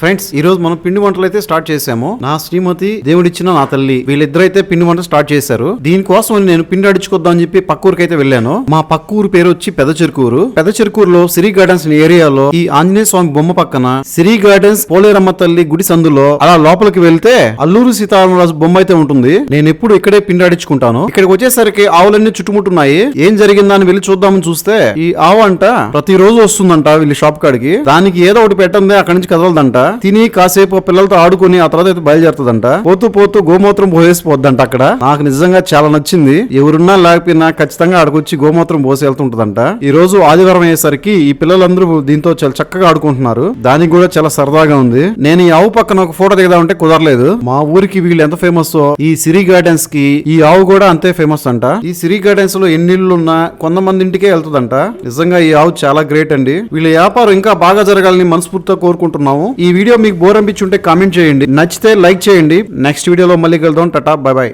Friends ఈ రోజు మనం పిండి వంటలు అయితే స్టార్ట్ చేసాము. నా శ్రీమతి దేవుడిచ్చిన నా తల్లి వీళ్ళిద్దరైతే పిండి వంట స్టార్ట్ చేశారు. దీనికోసం నేను పిండి అడుచుకొద్దాం అని చెప్పి పక్కూరుకి అయితే వెళ్ళాను. మా పక్క ఊరు పేరు వచ్చి పెద్ద చెరుకూరు పెద్ద చెరుకూరులో సిరి గార్డెన్స్ ఏరియాలో ఈ ఆంజనేయ స్వామి బొమ్మ పక్కన సిరి గార్డెన్స్ పోలేరమ్మ తల్లి గుడి సందులో అలా లోపలికి వెళ్తే అల్లూరు సీతారామరాజు బొమ్మ అయితే ఉంటుంది. నేను ఎప్పుడు ఇక్కడే పిండి అడుచుకుంటాను. ఇక్కడికి వచ్చేసరికి ఆవులన్నీ చుట్టుముట్టున్నాయి. ఏం జరిగిందని వెళ్ళి చూద్దామని చూస్తే ఈ ఆవు అంట ప్రతిరోజు వస్తుందంట వీళ్ళ షాప్ కాడికి. దానికి ఏదో ఒకటి పెట్టండి అక్కడి నుంచి కదలదంట. తిని కాసేపు పిల్లలతో ఆడుకుని ఆ తర్వాత అయితే బయలుదేరుతుందంట. పోతూ పోతూ గోమూత్రం పోసేసిపోద్దంట అక్కడ. నాకు నిజంగా చాలా నచ్చింది. ఎవరున్నా లేకపోయినా ఖచ్చితంగా ఆడకొచ్చి గోమూత్రం పోసి వెళ్తుంటదంట ఈ రోజు ఆదివారం అయ్యేసరికి ఈ పిల్లలందరూ దీంతో చాలా చక్కగా ఆడుకుంటున్నారు. దానికి కూడా చాలా సరదాగా ఉంది. నేను ఈ ఆవు పక్కన ఒక ఫోటో దిగదామంటే కుదరలేదు. మా ఊరికి వీళ్ళు ఎంత ఫేమస్ ఈ సిరి గార్డెన్స్కి ఈ ఆవు కూడా అంతే ఫేమస్ అంట. ఈ సిరి గార్డెన్స్లో ఎన్ని ఇళ్ళు ఉన్నా కొంతమంది ఇంటికే వెళ్తుందంట. నిజంగా ఈ ఆవు చాలా గ్రేట్ అండి. వీళ్ళ వ్యాపారం ఇంకా బాగా జరగాలని మనస్ఫూర్తిగా కోరుకుంటున్నాము. ఈ వీడియో మీకు బోర్ అనిపించుంటే కామెంట్ చేయండి. నచ్చితే లైక్ చేయండి. నెక్స్ట్ వీడియోలో మళ్ళీ కలుద్దాం. Tata by by